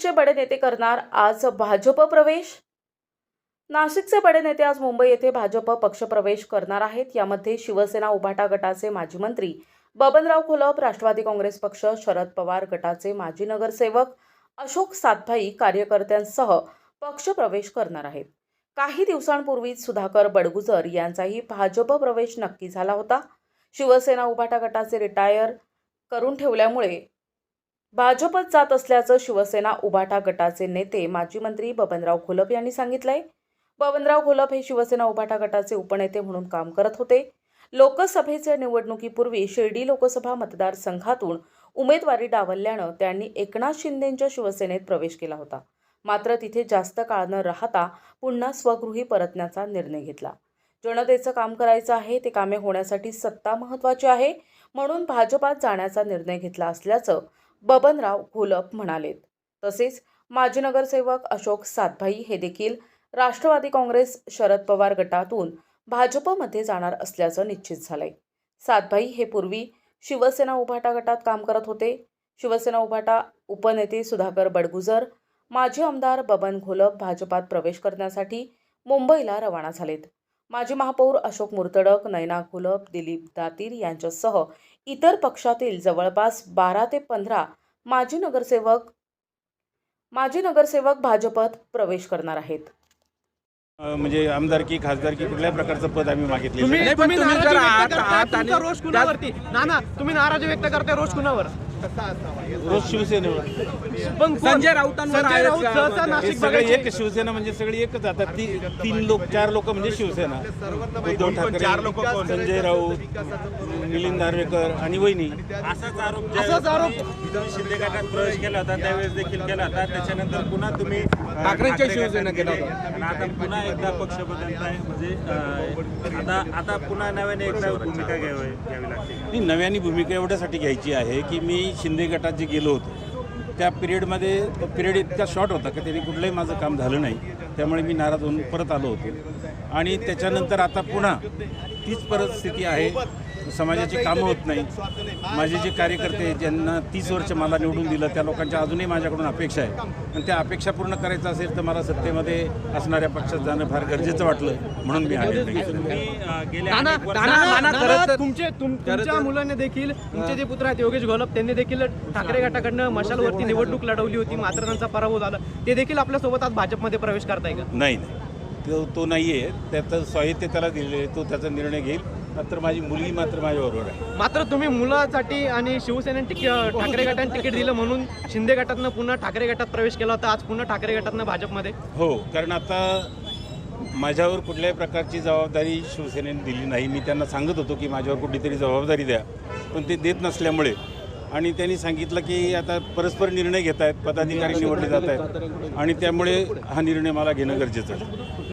नाशिकचे बडे नेते करणार आज भाजप प्रवेश? नाशिकचे बडे नेते आज मुंबई येथे भाजप पक्षप्रवेश करणार आहेत. यामध्ये शिवसेना उभाटा गटाचे माजी मंत्री बबनराव खोलप राष्ट्रवादी काँग्रेस पक्ष शरद पवार गटाचे माजी नगरसेवक अशोक सातभाई कार्यकर्त्यांसह पक्षप्रवेश करणार आहेत. काही दिवसांपूर्वीच सुधाकर बडगुजर यांचाही भाजप प्रवेश नक्की झाला होता. शिवसेना उभाटा गटाचे रिटायर करून ठेवल्यामुळे भाजपत जात असल्याचं शिवसेना उभाटा गटाचे नेते माजी मंत्री बबनराव घोलप यांनी सांगितलंय. बबनराव घोलप हे शिवसेना उभाटा गटाचे उपनेते म्हणून काम करत होते. लोकसभेच्या निवडणुकीपूर्वी शिर्डी लोकसभा मतदारसंघातून उमेदवारी डावलल्यानं त्यांनी एकनाथ शिंदेंच्या शिवसेनेत प्रवेश केला होता. मात्र तिथे जास्त काळ न राहता पुन्हा स्वगृही परतण्याचा निर्णय घेतला. जनतेचं काम करायचं आहे ते कामे होण्यासाठी सत्ता महत्त्वाची आहे म्हणून भाजपात जाण्याचा निर्णय घेतला असल्याचं बबनराव घोलप म्हणालेत. तसेच माजी नगरसेवक अशोक सातभाई हे देखील राष्ट्रवादी काँग्रेस शरद पवार गटातून भाजपमध्ये जाणार असल्याचं निश्चित झालंय. सातभाई हे पूर्वी शिवसेना उभाटा गटात काम करत होते. शिवसेना उभाटा उपनेते सुधाकर बडगुजर माजी आमदार बबन घोलप भाजपात प्रवेश करण्यासाठी मुंबईला रवाना झालेत. माजी महापौर अशोक मुर्तडक नयना घोलप दिलीप दातीर यांच्यासह इतर पक्षातील जवळपास बारा ते पंधरा माजी नगरसेवक माजी नगरसेवक भाजपत प्रवेश करणार आहेत. म्हणजे आमदारकी खासदारकी कुठल्याही प्रकारचं पद आम्ही ना तुम्ही नाराजी व्यक्त करताय रोष कुणावर? रोज शिवसेनेवर. पण? संजय राऊतांवर संजय राऊत? सहसा हे नाशिक सगळे बघायचे. एक शिवसेना म्हणजे सगळी एकच आता ती तीन लोक चार लोक म्हणजे शिवसेना. उद्धव ठाकरे संजय राऊत मिलिंद नार्वेकर आणि वहिनी. असाच आरोप असाच आरोप. शिंदे गटात प्रवेश केला होता त्यावेळेस देखील केला होता. त्याच्यानंतर पुन्हा तुम्ही अ, ठाकरेंच्या ठाकरे शिवसेना केला गेले. होता. आणि आता पुन्हा एकदा पक्ष बदलताय म्हणजे अ, आता आता पुन्हा नव्याने एकदा भूमिका घ्यावी घ्यावी लागते. ही नव्याने भूमिका एवढ्यासाठी घ्यायची आहे की मी शिंदे गटात जे गेलो होतो त्या पिरियडमध्ये तो पिरियड इतका शॉर्ट होता की त्यांनी कुठलंही माझं काम झालं नाही. त्यामुळे मी नाराज होऊन परत आलो होतो. आणि त्याच्यानंतर आता पुन्हा तीच परिस्थिती आहे. समाजाची कामं होत नाही. माझे जे कार्यकर्ते ज्यांना तीस वर्ष मला निवडून दिलं त्या लोकांच्या अजूनही माझ्याकडून अपेक्षा आहे आणि त्या अपेक्षा पूर्ण करायचं असेल तर मला सत्तेमध्ये असणाऱ्या पक्षात जाणं फार गरजेचं वाटलं म्हणून मी तुमचे तुमच्या मुलांनी देखील तुमचे जे पुत्र आहेत योगेश घोलप त्यांनी देखील ठाकरे गटाकडनं मशालवरती निवडणूक लढवली होती मात्र त्यांचा पराभव झाला. ते देखील आपल्यासोबत आज भाजपमध्ये प्रवेश करताय का? नाही नाही. तो तो नाही आहे त्याचं साहित्य त्याला दिलेलं आहे. तो त्याचा निर्णय घेईल. मात्र माझी मुलगी मात्र माझ्याबरोबर आहे. मात्र तुम्ही मुलासाठी आणि शिवसेनेने तिकीट ठाकरे गटाने तिकीट दिलं म्हणून शिंदे गटातनं पुन्हा ठाकरे गटात प्रवेश केला होता. आज पुन्हा ठाकरे गटातनं भाजपमध्ये. हो कारण आता माझ्यावर कुठल्याही प्रकारची जबाबदारी शिवसेनेने दिली नाही. मी त्यांना सांगत होतो की माझ्यावर कुठलीतरी जबाबदारी द्या. पण ते देत नसल्यामुळे. आणि त्यांनी सांगितलं की आता परस्पर निर्णय घेत आहेत पदाधिकारी निवडले जात आहेत आणि त्यामुळे हा निर्णय मला घेणं गरजेचं आहे.